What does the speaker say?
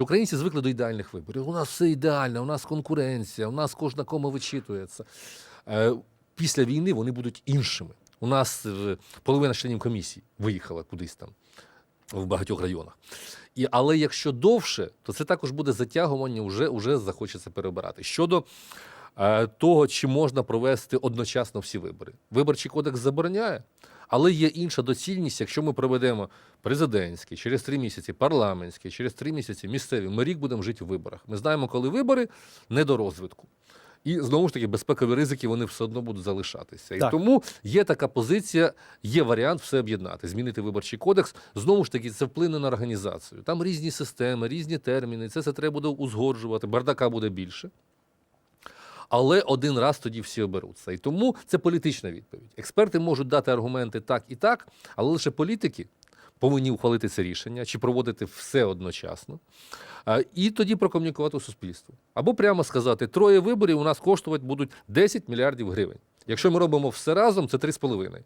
Українці звикли до ідеальних виборів. У нас все ідеально, у нас конкуренція, у нас кожна кома вичитується. Е, Після війни вони будуть іншими. У нас е, половина членів комісії виїхала кудись там в багатьох районах. І, але якщо довше, то це також буде затягування, вже, вже захочеться перебирати. Щодо е, того, чи можна провести одночасно всі вибори. Виборчий кодекс забороняє, але є інша доцільність, якщо ми проведемо президентський, через три місяці, парламентський, через три місяці місцеві. Ми рік будемо жити в виборах. Ми знаємо, коли вибори не до розвитку. І знову ж таки, безпекові ризики вони все одно будуть залишатися. І тому є така позиція, є варіант все об'єднати, змінити виборчий кодекс. Знову ж таки, це вплине на організацію. Там різні системи, різні терміни. Це все треба буде узгоджувати. Бардака буде більше. Але один раз тоді всі оберуться. І тому це політична відповідь. Експерти можуть дати аргументи так і так, але лише політики повинні ухвалити це рішення чи проводити все одночасно. І тоді прокомунікувати суспільству. Або прямо сказати, троє виборів у нас коштувати будуть 10 мільярдів гривень. Якщо ми робимо все разом, це 3,5.